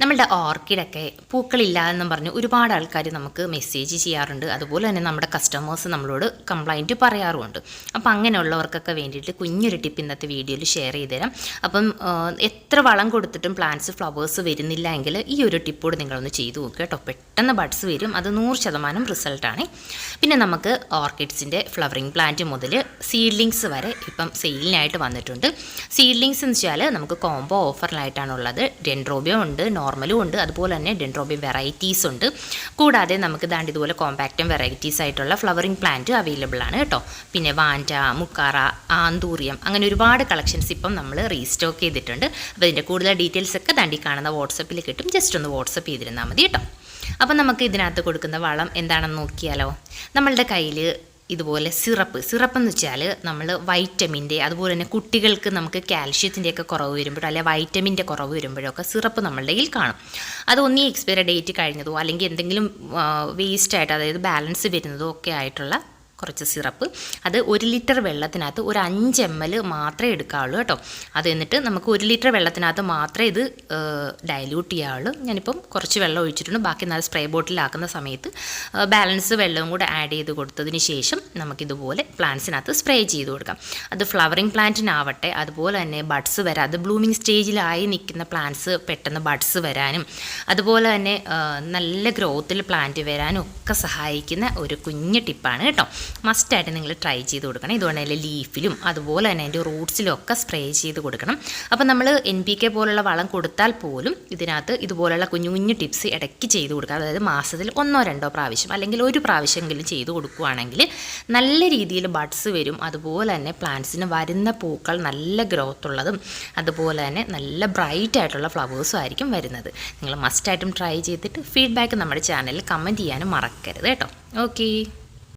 നമ്മളുടെ ഓർക്കിഡൊക്കെ പൂക്കളില്ല എന്നും പറഞ്ഞ് ഒരുപാട് ആൾക്കാർ നമുക്ക് മെസ്സേജ് ചെയ്യാറുണ്ട്. അതുപോലെ തന്നെ നമ്മുടെ കസ്റ്റമേഴ്സ് നമ്മളോട് കംപ്ലൈന്റ് പറയാറുമുണ്ട്. അപ്പം അങ്ങനെയുള്ളവർക്കൊക്കെ വേണ്ടിയിട്ട് കുഞ്ഞൊരു ടിപ്പ് ഇന്നത്തെ വീഡിയോയിൽ ഷെയർ ചെയ്ത് തരാം അപ്പം എത്ര വളം കൊടുത്തിട്ടും പ്ലാന്റ്സ് ഫ്ലവേഴ്സ് വരുന്നില്ല എങ്കിൽ ഈ ഒരു ടിപ്പോട് നിങ്ങളൊന്ന് ചെയ്തു നോക്കുക കേട്ടോ. പെട്ടെന്ന് ബഡ്സ് വരും. അത് നൂറ് ശതമാനം റിസൾട്ടാണ് പിന്നെ നമുക്ക് ഓർക്കിഡ്സിന്റെ ഫ്ലവറിങ് പ്ലാന്റ് മുതൽ സീഡ്ലിങ്സ് വരെ ഇപ്പം സെയിലിനായിട്ട് വന്നിട്ടുണ്ട്. സീഡ്ലിങ്സ് എന്ന് വെച്ചാൽ നമുക്ക് കോംബോ ഓഫറിലായിട്ടാണുള്ളത് ഡെൻഡ്രോബിയോ ഉണ്ട് നോർമലും ഉണ്ട്. അതുപോലെ തന്നെ ഡെൻഡ്രോബിയം വെറൈറ്റീസ് ഉണ്ട്. കൂടാതെ നമുക്ക് ദാണ്ട് ഇതുപോലെ കോമ്പാക്റ്റും വെറൈറ്റീസ് ആയിട്ടുള്ള ഫ്ലവറിംഗ് പ്ലാന്റ് അവൈലബിൾ ആണ് കേട്ടോ. പിന്നെ വാന്റ മുക്കാറ ആന്തൂറിയം അങ്ങനെ ഒരുപാട് കളക്ഷൻസ് ഇപ്പം നമ്മൾ റീസ്റ്റോക്ക് ചെയ്തിട്ടുണ്ട്. അപ്പോൾ ഇതിന്റെ കൂടുതൽ ഡീറ്റെയിൽസ് ഒക്കെ ദാണ്ടി കാണുന്ന വാട്സപ്പിൽ കിട്ടും. ജസ്റ്റ് ഒന്ന് വാട്സപ്പ് ചെയ്തിരുന്നാൽ മതി കേട്ടോ. അപ്പം നമുക്ക് ഇതിനകത്ത് കൊടുക്കുന്ന വളം എന്താണെന്ന് നോക്കിയാലോ? നമ്മളുടെ കയ്യിൽ ഇതുപോലെ സിറപ്പ്. സിറപ്പ് എന്ന് വെച്ചാൽ നമ്മൾ വൈറ്റമിന്റെ അതുപോലെ തന്നെ കുട്ടികൾക്ക് നമുക്ക് കാൽഷ്യത്തിന്റെയൊക്കെ കുറവ് വരുമ്പോഴോ അല്ലെങ്കിൽ വൈറ്റമിന്റെ കുറവ് വരുമ്പോഴൊക്കെ സിറപ്പ് നമ്മളുടെ കയ്യിൽ കാണും. അത് ഒന്നീ എക്സ്പയറി ഡേറ്റ് കഴിഞ്ഞതോ അല്ലെങ്കിൽ എന്തെങ്കിലും വേസ്റ്റ് ആയിട്ട് അതായത് ബാലൻസ് വരുന്നതോ ഒക്കെ ആയിട്ടുള്ള കുറച്ച് സിറപ്പ്. അത് ഒരു ലിറ്റർ വെള്ളത്തിനകത്ത് ഒരു അഞ്ച് എം എൽ മാത്രമേ എടുക്കാവുള്ളൂ കേട്ടോ. അത് എന്നിട്ട് നമുക്ക് ഒരു ലിറ്റർ വെള്ളത്തിനകത്ത് മാത്രമേ ഇത് ഡയല്യൂട്ട് ചെയ്യാവുള്ളൂ. ഞാനിപ്പം കുറച്ച് വെള്ളം ഒഴിച്ചിട്ടുണ്ട്. ബാക്കി നല്ല സ്പ്രേ ബോട്ടിലാക്കുന്ന സമയത്ത് ബാലൻസ് വെള്ളവും കൂടെ ആഡ് ചെയ്ത് കൊടുത്തതിന് ശേഷം നമുക്കിതുപോലെ പ്ലാന്റ്സിനകത്ത് സ്പ്രേ ചെയ്ത് കൊടുക്കാം. അത് ഫ്ലവറിങ് പ്ലാന്റിനാവട്ടെ അതുപോലെ തന്നെ ബഡ്സ് വരാം. അത് ബ്ലൂമിങ് സ്റ്റേജിലായി നിൽക്കുന്ന പ്ലാന്റ്സ് പെട്ടെന്ന് ബഡ്സ് വരാനും അതുപോലെ തന്നെ നല്ല ഗ്രോത്തിൽ പ്ലാന്റ് വരാനും ഒക്കെ സഹായിക്കുന്ന ഒരു കുഞ്ഞ് ടിപ്പാണ് കേട്ടോ. മസ്റ്റായിട്ട് നിങ്ങൾ ട്രൈ ചെയ്ത് കൊടുക്കണം. ഇതുകൊണ്ട് അതിന്റെ ലീഫിലും അതുപോലെ തന്നെ അതിന്റെ റൂട്ട്സിലും ഒക്കെ സ്പ്രേ ചെയ്ത് കൊടുക്കണം. അപ്പോൾ നമ്മൾ എൻ പി കെ പോലുള്ള വളം കൊടുത്താൽ പോലും ഇതിനകത്ത് ഇതുപോലുള്ള കുഞ്ഞു കുഞ്ഞു ടിപ്സ് ഇടയ്ക്ക് ചെയ്ത് കൊടുക്കുക. അതായത് മാസത്തിൽ ഒന്നോ രണ്ടോ പ്രാവശ്യം അല്ലെങ്കിൽ ഒരു പ്രാവശ്യമെങ്കിലും ചെയ്ത് കൊടുക്കുകയാണെങ്കിൽ നല്ല രീതിയിൽ ബഡ്സ് വരും. അതുപോലെ തന്നെ പ്ലാന്റ്സിന് വരുന്ന പൂക്കൾ നല്ല ഗ്രോത്ത് ഉള്ളതും അതുപോലെ തന്നെ നല്ല ബ്രൈറ്റ് ആയിട്ടുള്ള ഫ്ലവേഴ്സും ആയിരിക്കും വരുന്നത്. നിങ്ങൾ മസ്റ്റായിട്ടും ട്രൈ ചെയ്തിട്ട് ഫീഡ്ബാക്ക് നമ്മുടെ ചാനലിൽ കമന്റ് ചെയ്യാനും മറക്കരുത് കേട്ടോ. ഓക്കേ